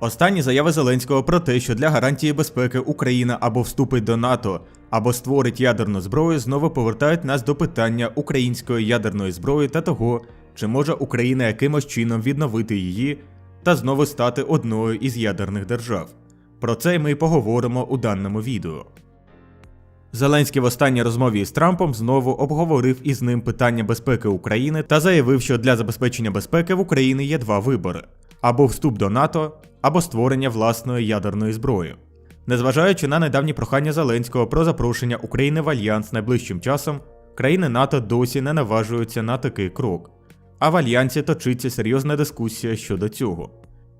Останні заяви Зеленського про те, що для гарантії безпеки Україна або вступить до НАТО, або створить ядерну зброю, знову повертають нас до питання української ядерної зброї та того, чи може Україна якимось чином відновити її та знову стати одною із ядерних держав. Про це ми й поговоримо у даному відео. Зеленський в останній розмові із Трампом знову обговорив із ним питання безпеки України та заявив, що для забезпечення безпеки в Україні є два вибори: або вступ до НАТО, або створення власної ядерної зброї. Незважаючи на недавні прохання Зеленського про запрошення України в альянс найближчим часом, країни НАТО досі не наважуються на такий крок. А в альянсі точиться серйозна дискусія щодо цього.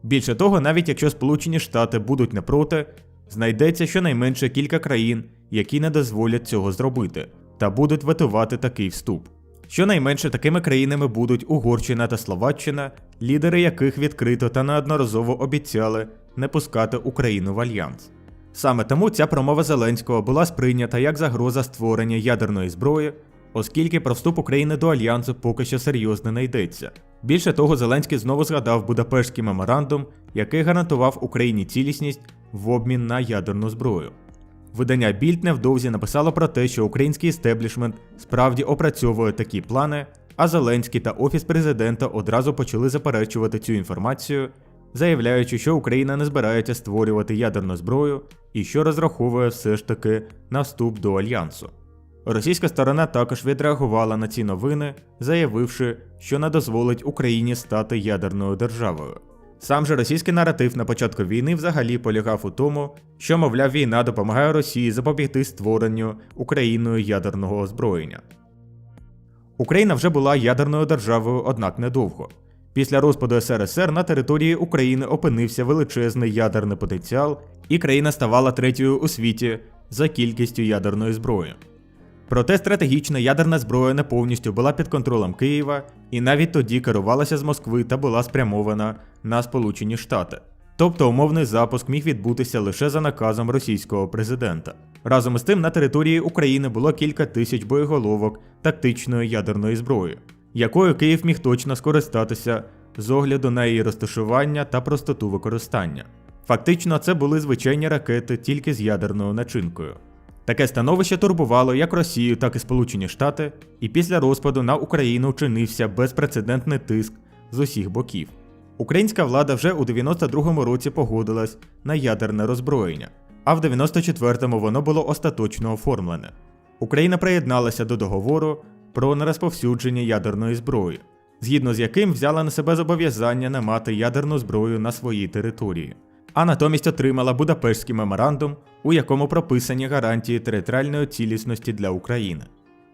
Більше того, навіть якщо Сполучені Штати будуть не проти, знайдеться щонайменше кілька країн, які не дозволять цього зробити, та будуть ветувати такий вступ. Щонайменше такими країнами будуть Угорщина та Словаччина, лідери яких відкрито та неодноразово обіцяли не пускати Україну в альянс. Саме тому ця промова Зеленського була сприйнята як загроза створення ядерної зброї, оскільки про вступ України до альянсу поки що серйозно не йдеться. Більше того, Зеленський знову згадав Будапештський меморандум, який гарантував Україні цілісність в обмін на ядерну зброю. Видання Більд невдовзі написало про те, що український істеблішмент справді опрацьовує такі плани, а Зеленський та Офіс президента одразу почали заперечувати цю інформацію, заявляючи, що Україна не збирається створювати ядерну зброю і що розраховує все ж таки на вступ до альянсу. Російська сторона також відреагувала на ці новини, заявивши, що не дозволить Україні стати ядерною державою. Сам же російський наратив на початку війни взагалі полягав у тому, що, мовляв, війна допомагає Росії запобігти створенню Україною ядерного озброєння. Україна вже була ядерною державою, однак недовго. Після розпаду СРСР на території України опинився величезний ядерний потенціал, і країна ставала третьою у світі за кількістю ядерної зброї. Проте стратегічна ядерна зброя не повністю була під контролем Києва і навіть тоді керувалася з Москви та була спрямована на Сполучені Штати. Тобто умовний запуск міг відбутися лише за наказом російського президента. Разом із тим на території України було кілька тисяч боєголовок тактичної ядерної зброї, якою Київ міг точно скористатися з огляду на її розташування та простоту використання. Фактично, це були звичайні ракети тільки з ядерною начинкою. Таке становище турбувало як Росію, так і Сполучені Штати, і після розпаду на Україну чинився безпрецедентний тиск з усіх боків. Українська влада вже у 92-му році погодилась на ядерне роззброєння, а в 94-му воно було остаточно оформлене. Україна приєдналася до договору про нерозповсюдження ядерної зброї, згідно з яким взяла на себе зобов'язання не мати ядерну зброю на своїй території а натомість отримала Будапештський меморандум, у якому прописані гарантії територіальної цілісності для України.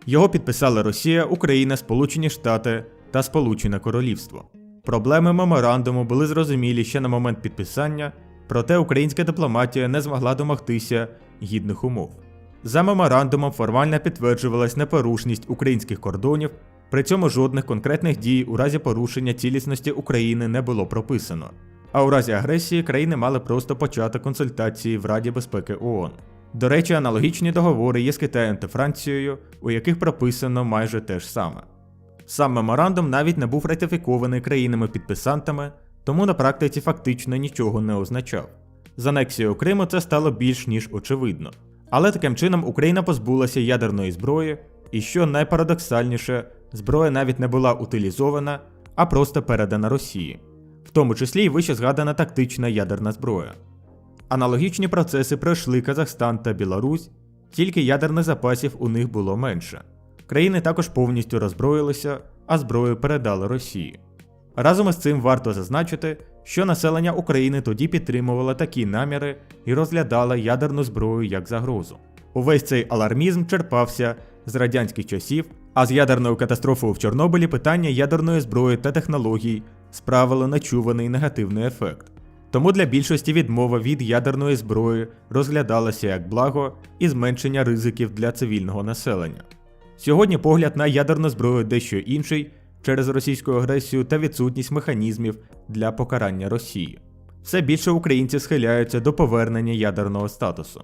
Його підписали Росія, Україна, Сполучені Штати та Сполучене Королівство. Проблеми меморандуму були зрозумілі ще на момент підписання, проте українська дипломатія не змогла домогтися гідних умов. За меморандумом формально підтверджувалась непорушність українських кордонів, при цьому жодних конкретних дій у разі порушення цілісності України не було прописано. А у разі агресії країни мали просто почати консультації в Раді безпеки ООН. До речі, аналогічні договори є з Китаєм та Францією, у яких прописано майже те ж саме. Сам меморандум навіть не був ратифікований країнами-підписантами, тому на практиці фактично нічого не означав. З анексією Криму це стало більш ніж очевидно. Але таким чином Україна позбулася ядерної зброї, і що найпарадоксальніше, зброя навіть не була утилізована, а просто передана Росії в тому числі й вище згадана тактична ядерна зброя. Аналогічні процеси пройшли Казахстан та Білорусь, тільки ядерних запасів у них було менше. Країни також повністю роззброїлися, а зброю передали Росії. Разом із цим варто зазначити, що населення України тоді підтримувало такі наміри і розглядало ядерну зброю як загрозу. Увесь цей алармізм черпався з радянських часів, а з ядерною катастрофою в Чорнобилі питання ядерної зброї та технологій справило нечуваний негативний ефект. Тому для більшості відмова від ядерної зброї розглядалася як благо і зменшення ризиків для цивільного населення. Сьогодні погляд на ядерну зброю дещо інший через російську агресію та відсутність механізмів для покарання Росії. Все більше українців схиляються до повернення ядерного статусу.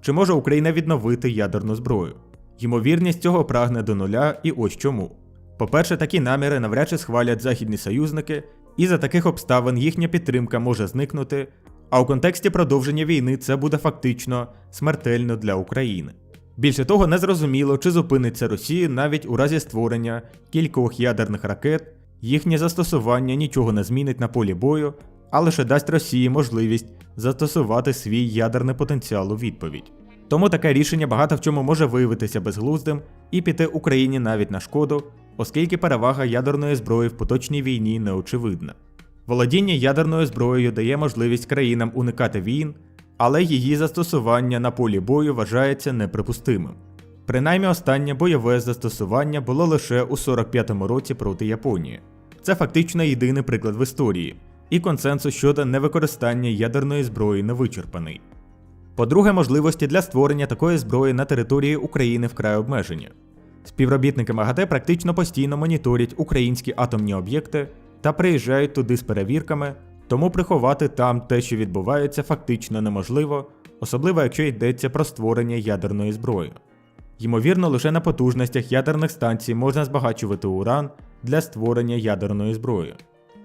Чи може Україна відновити ядерну зброю? Ймовірність цього прагне до нуля, і ось чому. По-перше, такі наміри навряд чи схвалять західні союзники, І за таких обставин їхня підтримка може зникнути, а у контексті продовження війни це буде фактично смертельно для України. Більше того, незрозуміло, чи зупиниться Росія навіть у разі створення кількох ядерних ракет, їхнє застосування нічого не змінить на полі бою, а лише дасть Росії можливість застосувати свій ядерний потенціал у відповідь. Тому таке рішення багато в чому може виявитися безглуздим і піти Україні навіть на шкоду, оскільки перевага ядерної зброї в поточній війні неочевидна. Володіння ядерною зброєю дає можливість країнам уникати війн, але її застосування на полі бою вважається неприпустимим. Принаймні останнє бойове застосування було лише у 45-му році проти Японії. Це фактично єдиний приклад в історії, і консенсус щодо невикористання ядерної зброї не вичерпаний. По-друге, можливості для створення такої зброї на території України вкрай обмежені. Співробітники МАГАТЕ практично постійно моніторять українські атомні об'єкти та приїжджають туди з перевірками, тому приховати там те, що відбувається, фактично неможливо, особливо якщо йдеться про створення ядерної зброї. Ймовірно, лише на потужностях ядерних станцій можна збагачувати уран для створення ядерної зброї.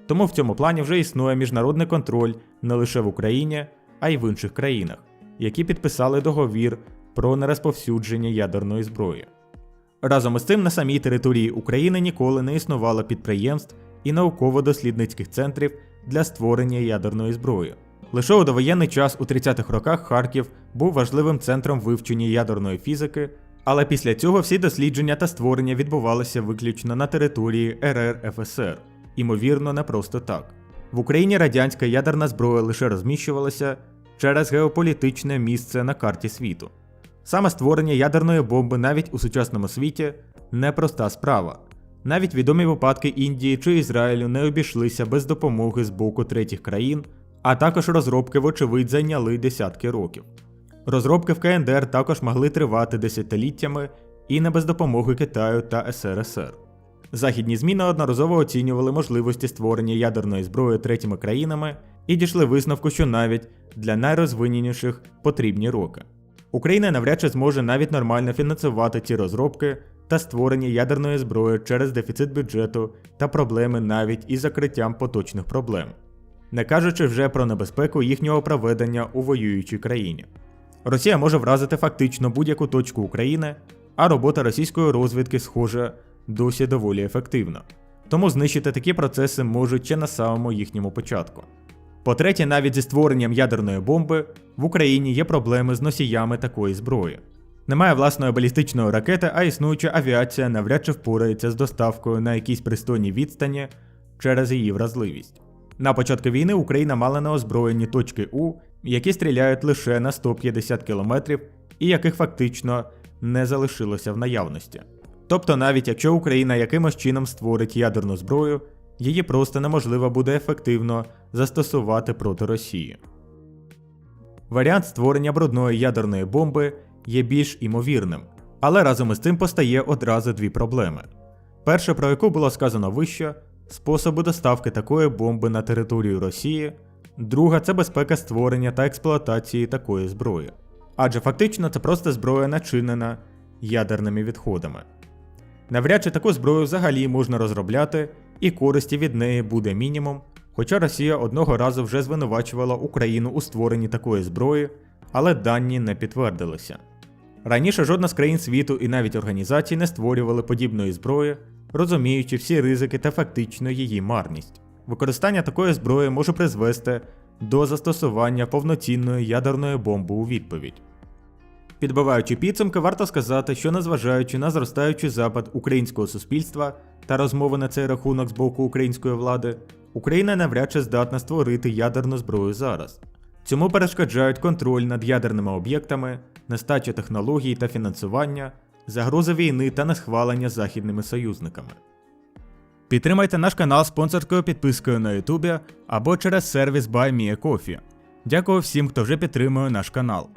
Тому в цьому плані вже існує міжнародний контроль не лише в Україні, а й в інших країнах, які підписали договір про нерозповсюдження ядерної зброї. Разом із цим на самій території України ніколи не існувало підприємств і науково-дослідницьких центрів для створення ядерної зброї. Лише у довоєнний час у 30-х роках Харків був важливим центром вивчення ядерної фізики, але після цього всі дослідження та створення відбувалися виключно на території РРФСР, імовірно, не просто так. В Україні радянська ядерна зброя лише розміщувалася через геополітичне місце на карті світу. Саме створення ядерної бомби навіть у сучасному світі непроста справа. Навіть відомі випадки Індії чи Ізраїлю не обійшлися без допомоги з боку третіх країн, а також розробки, вочевидь, зайняли десятки років. Розробки в КНДР також могли тривати десятиліттями і не без допомоги Китаю та СРСР. Західні ЗМІ неодноразово оцінювали можливості створення ядерної зброї третіми країнами і дійшли висновку, що навіть для найрозвиненіших потрібні роки. Україна навряд чи зможе навіть нормально фінансувати ці розробки та створення ядерної зброї через дефіцит бюджету та проблеми навіть із закриттям поточних проблем, не кажучи вже про небезпеку їхнього проведення у воюючій країні. Росія може вразити фактично будь-яку точку України, а робота російської розвідки, схоже, досі доволі ефективна. Тому знищити такі процеси можуть ще на самому їхньому початку. По-третє, навіть зі створенням ядерної бомби в Україні є проблеми з носіями такої зброї. Немає власної балістичної ракети, а існуюча авіація навряд чи впорається з доставкою на якійсь пристойній відстані через її вразливість. На початку війни Україна мала неозброєні точки У, які стріляють лише на 150 км і яких фактично не залишилося в наявності. Тобто, навіть якщо Україна якимось чином створить ядерну зброю, її просто неможливо буде ефективно застосувати проти Росії. Варіант створення брудної ядерної бомби є більш імовірним, але разом із тим постає одразу дві проблеми. Перша, про яку було сказано вище, способи доставки такої бомби на територію Росії, друга це безпека створення та експлуатації такої зброї. Адже фактично це просто зброя начинена ядерними відходами. Навряд чи таку зброю взагалі можна розробляти, і користі від неї буде мінімум, хоча Росія одного разу вже звинувачувала Україну у створенні такої зброї, але дані не підтвердилися. Раніше жодна з країн світу і навіть організацій не створювали подібної зброї, розуміючи всі ризики та фактично її марність. Використання такої зброї може призвести до застосування повноцінної ядерної бомби у відповідь. Підбиваючи підсумки, варто сказати, що незважаючи на зростаючий запад українського суспільства та розмови на цей рахунок з боку української влади, Україна навряд чи здатна створити ядерну зброю зараз. Цьому перешкоджають контроль над ядерними об'єктами, нестача технологій та фінансування, загроза війни та несхвалення західними союзниками. Підтримайте наш канал спонсорською підпискою на Ютубі або через сервіс BuyMeACoffee. Дякую всім, хто вже підтримує наш канал.